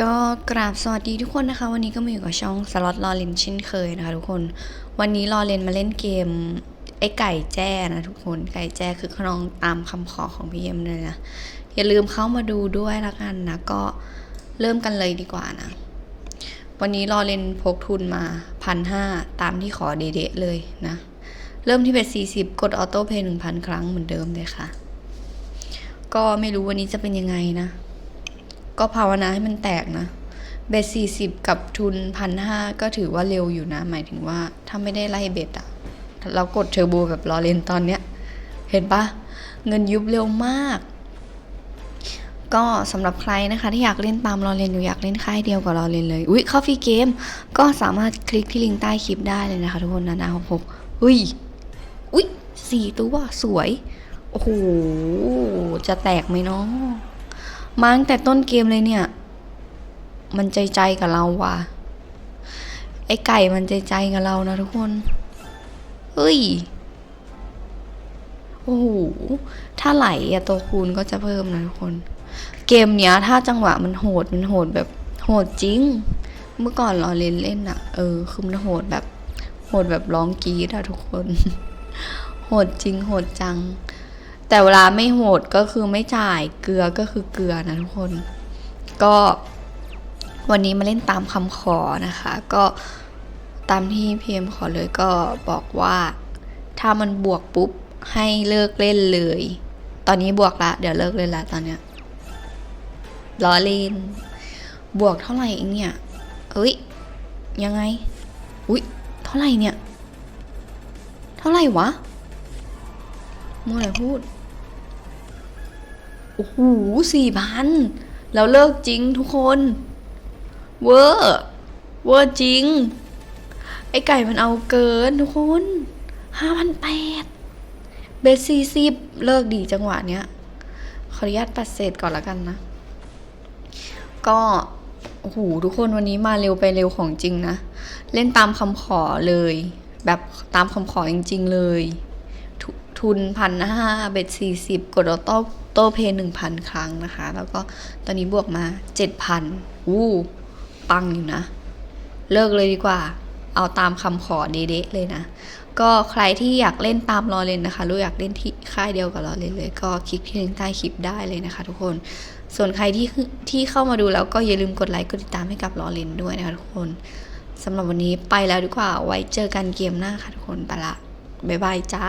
ก็กราบสวัสดีทุกคนนะคะ วันนี้ก็มาอยู่กับช่องสล็อตรอเลนเช่นเคยนะคะทุกคนวันนี้รอเลนมาเล่นเกมไอ้ไก่แจ้นะทุกคนไก่แจ้คือขนองตามคำขอของพี่เอ็มเลยนะอย่าลืมเข้ามาดูด้วยละกันนะก็เริ่มกันเลยดีกว่านะ วันนี้รอเลนพกทุนมาพันห้าตามที่ขอเดะเลยนะ เริ่มที่เป็นสี่สิบกดออโต้เพย์หนึ่งพันครั้งเหมือนเดิมเลยค่ะ ก็ไม่รู้วันนี้จะเป็นยังไงนะ ก็ภาวนาให้มันแตกนะ เบ็ดสี่สิบกับทุนพันห้าก็ถือว่าเร็วอยู่นะ หมายถึงว่าถ้าไม่ได้ไล่เบ็ดอะเรากดเทอร์โบแบบรอเลนตอนเนี้ย เห็นปะเงินยุบเร็วมาก ก็สำหรับใครนะคะที่อยากเล่นตามรอเลนอยู่อยากเล่นค่ายเดียวกับรอเลนเลยอุ้ยเข้าฟรีเกมก็สามารถคลิกที่ลิงก์ใต้คลิปได้เลยนะคะ ทุกคนนะนะหกหกอุ้ยอุ้ยสี่ตัวสวย โอ้โห จะแตกไหมเนาะ มาตั้งแต่ต้นเกมเลยเนี่ย มันใจใจกับเราว่ะ ไอไก่มันใจใจกับเรานะทุกคน เฮ้ย โอ้โห ถ้าไหลอะตัวคูณก็จะเพิ่มนะทุกคน เกมเนี้ย ถ้าจังหวะมันโหดมันโหดแบบโหดจริง เมื่อก่อนเราเล่นเล่นอะเออ คือมันโหดแบบ โหดแบบร้องกรีดอะทุกคน โหดจริงโหดจัง แต่เวลาไม่โหดก็คือไม่จ่ายเกลือก็คือเกลือนะทุกคน ก็วันนี้มาเล่นตามคำขอนะคะ ก็ตามที่พีเอ็มขอเลยก็บอกว่า ถ้ามันบวกปุ๊บให้เลิกเล่นเลย ตอนนี้บวกละ เดี๋ยวเลิกเล่นละตอนเนี้ยล้อเล่น บวกเท่าไหร่เองเนี่ยเอ้ยยังไง อุ้ยเท่าไหร่เนี่ย เท่าไหร่วะมัวแต่พูด โอ้โหสี่พันแล้วเลิกจริงทุกคนเวอร์เวอร์จริง ไอไก่มันเอาเกินทุกคนห้าพันแปดเบสสี่สิบเลิกดีจังหวะเนี้ย ขออนุญาตปัดเศษก่อนละกันนะ ก็โอ้โหทุกคนวันนี้มาเร็วไปเร็วของจริงนะ เล่นตามคำขอเลย แบบตามคำขอจริง ๆ เลย ทุนพันห้าเบ็ดสี่สิบกดออโต้ ต้เพย์หนึ่งพันครั้งนะคะ แล้วก็ตอนนี้บวกมาเจ็ดพันอู้ปังอยู่นะ เลิกเลยดีกว่า เอาตามคำขอเดะเลยนะ ก็ใครที่อยากเล่นตามรอเลนนะคะ รู้อยากเล่นที่ค่ายเดียวกับรอเลนเลย ก็คลิกที่ลิงก์ใต้คลิปได้เลยนะคะ ทุกคน ส่วนใครที่ที่เข้ามาดูแล้วก็อย่าลืมกดไลค์กดติดตามให้กับรอเลนด้วยนะคะทุกคนสำหรับวันนี้ไปแล้วดีกว่า ไว้เจอกันเกมหน้าค่ะทุกคน ไปละ บ๊ายบายจ้า